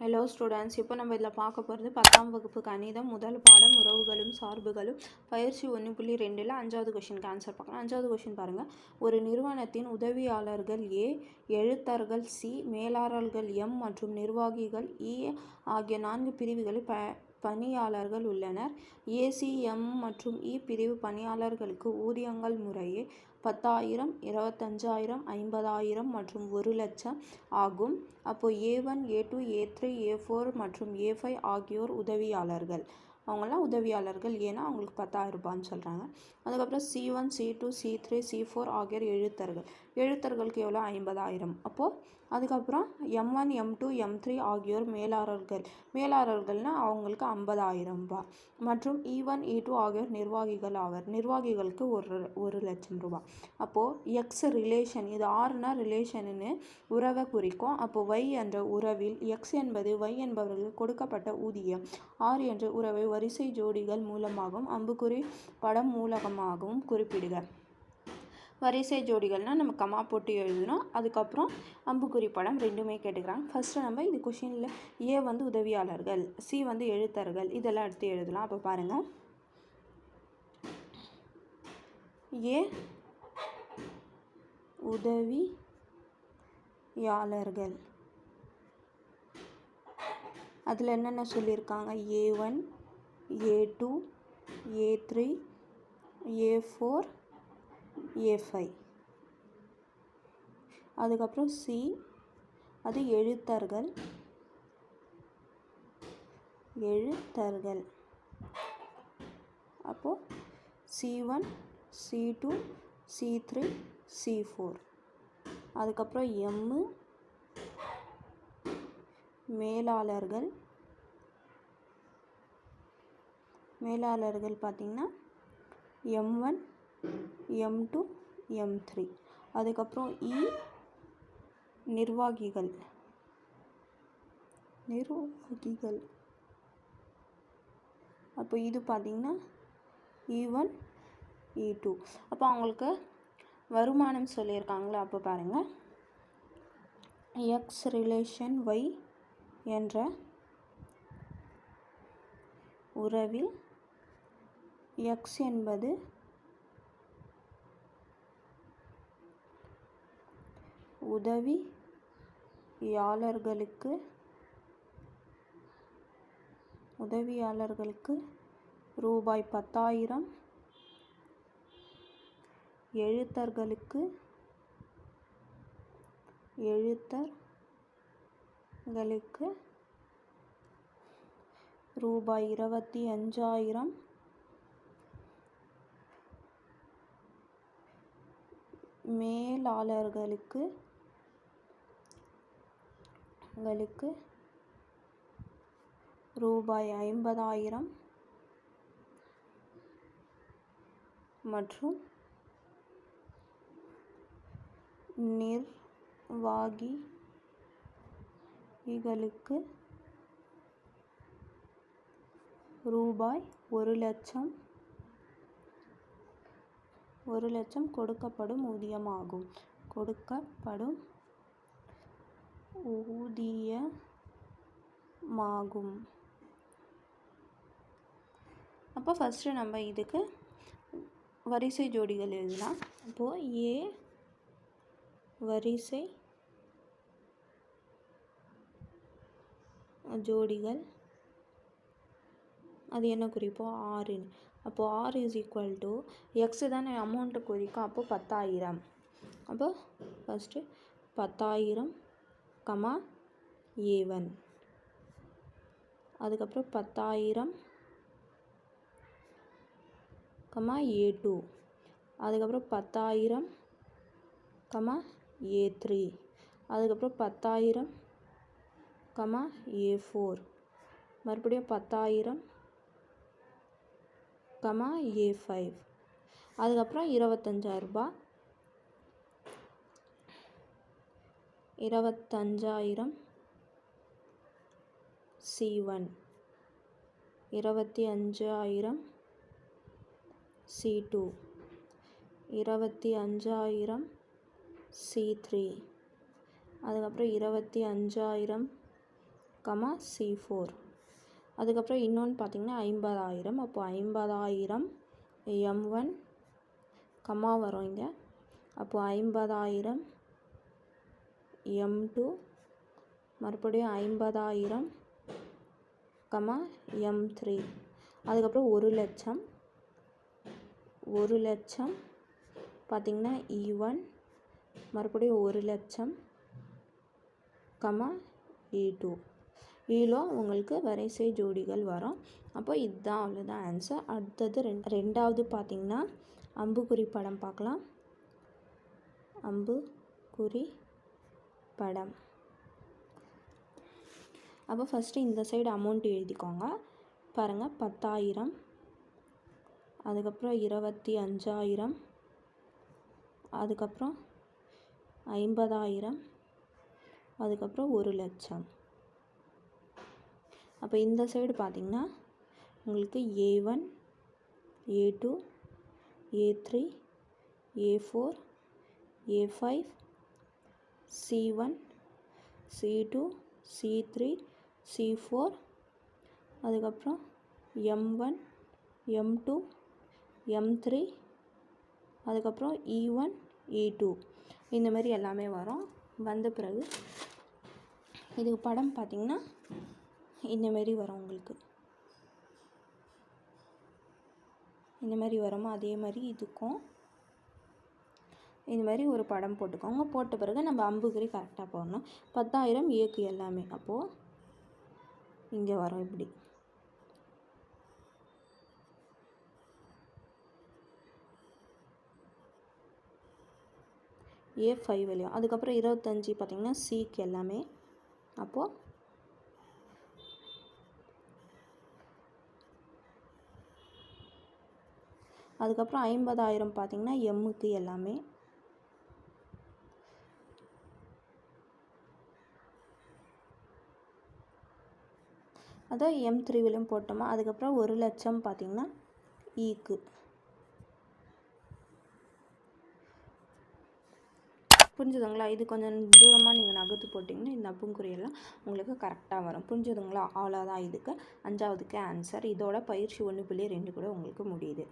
Hello students இப்போ நம்ம இதில் பார்க்க போகிறது பத்தாம் வகுப்பு கணிதம் முதல் பாடம் உறவுகளும் சார்புகளும். பயிற்சி ஒன்று புள்ளி ரெண்டில் அஞ்சாவது கொஷினுக்கு ஆன்சர் பார்க்கலாம். அஞ்சாவது கொஷின் பாருங்கள் ஒரு நிறுவனத்தின் உதவியாளர்கள் ஏ எழுத்தர்கள் சி மேலாளர்கள் எம் மற்றும் நிர்வாகிகள் இ ஆகிய நான்கு பிரிவுகளில் ப பணியாளர்கள் உள்ளனர். ஏசிஎம் மற்றும் இ பிரிவு பணியாளர்களுக்கு ஊதியங்கள் முறையே பத்தாயிரம் இருபத்தஞ்சாயிரம் ஐம்பதாயிரம் மற்றும் ஒரு லட்சம் ஆகும். அப்போ A one A two A three A four மற்றும் ஏ ஃபைவ் ஆகியோர் உதவியாளர்கள். அவங்களாம் உதவியாளர்கள். ஏன்னா அவங்களுக்கு பத்தாயிரம் ரூபான்னு சொல்கிறாங்க அதுக்கப்புறம் C one C two C three C four ஆகியோர் எழுத்தர்கள். எழுத்தர்களுக்கு எவ்வளோ ஐம்பதாயிரம். அப்போது அதுக்கப்புறம் M one M two M three ஆகியோர் மேலாளர்கள். மேலாளர்கள்னால் அவங்களுக்கு ஐம்பதாயிரம் ரூபாய் மற்றும் இ ஒன் இ டூ ஆகியோர் நிர்வாகிகள் ஆவர். நிர்வாகிகளுக்கு ஒரு ஒரு லட்சம் ரூபாய் அப்போது எக்ஸ் ரிலேஷன் இது ஆறுனா ரிலேஷன்னு உறவை குறிக்கும். அப்போது ஒய் என்ற உறவில் எக்ஸ் என்பது ஒய் என்பவர்களுக்கு கொடுக்கப்பட்ட ஊதியம். ஆர் என்ற உறவை வரிசை ஜோடிகள் மூலமாகவும் அம்புக்குறி படம் மூலமாகவும் குறிப்பிடுக. வரிசை ஜோடிகள்னால் நம்ம கமா போட்டு எழுதணும் அதுக்கப்புறம் அம்புக்குறி படம் ரெண்டுமே கேட்டுக்கிறாங்க. ஃபஸ்ட்டு நம்ம இது கொஷினில் ஏ வந்து உதவியாளர்கள் சி வந்து எழுத்தர்கள் இதெல்லாம் எடுத்து எழுதலாம். அப்போ பாருங்கள் ஏ உதவியாளர்கள். அதில் என்னென்ன சொல்லியிருக்காங்க? A one A two A three A four A five அதுக்கப்புறம் சி அது எழுத்தர்கள். எழுத்தர்கள். அப்போது C one C two C three C four அதுக்கப்புறம் எம்மு மேலாளர்கள். மேலாளர்கள் பார்த்திங்கன்னா M one M two M three அதுக்கப்புறம் இ நிர்வாகிகள். நிர்வாகிகள். அப்போ இது பார்த்திங்கன்னா E e one E e two அப்போ அவங்களுக்கு வருமானம் சொல்லியிருக்காங்களா அப்போ பாருங்கள் எக்ஸ் ரிலேஷன் ஒய் என்ற உறவில் எக்ஸ் என்பது உதவியாளர்களுக்கு உதவியாளர்களுக்கு ரூபாய் பத்தாயிரம். எழுத்தர்களுக்கு எழுத்தர்களுக்கு ரூபாய் இருபத்தி அஞ்சாயிரம் மேலாளர்களுக்கு உங்களுக்கு ரூபாய் ஐம்பதாயிரம் மற்றும் நிர்வாகிகளுக்கு ரூபாய் ஒரு லட்சம் ஒரு லட்சம் கொடுக்கப்படும் ஊதியமாகும். கொடுக்கப்படும் ஊதியமாகும். அப்போ ஃபஸ்ட்டு நம்ம இதுக்கு வரிசை ஜோடிகள் எழுதலாம். அப்போது ஏ வரிசை ஜோடிகள் அது என்ன குறிப்போம் ஆறுன்னு அப்போது R is equal to X தானே அமௌண்ட்டு குறிக்கும். அப்போது பத்தாயிரம். அப்போ ஃபஸ்ட்டு பத்தாயிரம் கமா ஏ ஒன் அதுக்கப்புறம் பத்தாயிரம். Comma A two. அதுக்கப்புறம் பத்தாயிரம். Comma A three. அதுக்கப்புறம் பத்தாயிரம். Comma A four. மறுபடியும் பத்தாயிரம். Comma A five. அதுக்கப்புறம் இருபத்தஞ்சாயிரரூபா இருபத்தஞ்சாயிரம் சி ஒன் இருபத்தி அஞ்சாயிரம் சி டூ இருபத்தி அஞ்சாயிரம் சி த்ரீ அதுக்கப்புறம் இருபத்தி அஞ்சாயிரம் கமா சி ஃபோர் அதுக்கப்புறம் இன்னொன்று பார்த்திங்கன்னா ஐம்பதாயிரம். அப்போது ஐம்பதாயிரம் எம் ஒன் கமா வரும் இங்கே. அப்போது ஐம்பதாயிரம் எம் டூ மறுபடியும் ஐம்பதாயிரம் கமா எம் த்ரீ அதுக்கப்புறம் ஒரு லட்சம் ஒரு லட்சம் பார்த்திங்கன்னா இ e ஒன் மறுபடியும் ஒரு லட்சம் கமா இ டூ இதிலும் உங்களுக்கு வரிசை ஜோடிகள் வரும். அப்போ இதுதான் அவ்வளோதான் ஆன்சர் அடுத்தது ரெண் ரெண்டாவது பார்த்திங்கன்னா அம்புக்குறி படம் பார்க்கலாம். அம்பு குறி படம். அப்போ ஃபஸ்ட்டு இந்த சைடு அமௌண்ட் எழுதிக்கோங்க. பாருங்கள் பத்தாயிரம். அதுக்கப்புறம் இருபத்தி அஞ்சாயிரம் அதுக்கப்புறம் ஐம்பதாயிரம். அதுக்கப்புறம் ஒரு லட்சம். அப்போ இந்த சைடு பார்த்திங்கன்னா உங்களுக்கு A one A two A three A four A five C one C two C three C four அதுக்கப்புறம் M one M two M three அதுக்கப்புறம் இ ஒன் இ டூ இந்த மாதிரி எல்லாமே வரும். வந்த பிறகு இதுக்கு படம் பார்த்திங்கன்னா இந்தமாரி வரும் உங்களுக்கு. இந்த மாதிரி வருமா? அதே மாதிரி இதுக்கும். இந்த மாதிரி ஒரு படம் போட்டுக்கோங்க. போட்ட பிறகு நம்ம அம்புக்குறி கரெக்டாக போடணும். பத்தாயிரம் ஏக்கு எல்லாமே. அப்போது இங்கே வரும் இப்படி. ஏ ஃபைவ் வழியும். அதுக்கப்புறம் இருபத்தஞ்சி பார்த்திங்கன்னா சிக்கு எல்லாமே. அப்போது அதுக்கப்புறம் ஐம்பதாயிரம் பார்த்திங்கன்னா எம்முக்கு எல்லாமே. அதான் எம் த்ரீவிலும் போட்டோமா? அதுக்கப்புறம் ஒரு லட்சம் பார்த்திங்கன்னா ஈக்கு புரிஞ்சுதுங்களா? இது கொஞ்சம் தூரமாக நீங்கள் நகர்த்து போட்டிங்கன்னா இந்த அப்புங்குறியெல்லாம் உங்களுக்கு கரெக்டாக வரும். புரிஞ்சுதுங்களா? அவ்வளோதான் இதுக்கு. அஞ்சாவதுக்கு ஆன்சர் இதோட பயிற்சி ஒன்று புள்ளி ரெண்டு கூட உங்களுக்கு முடியுது.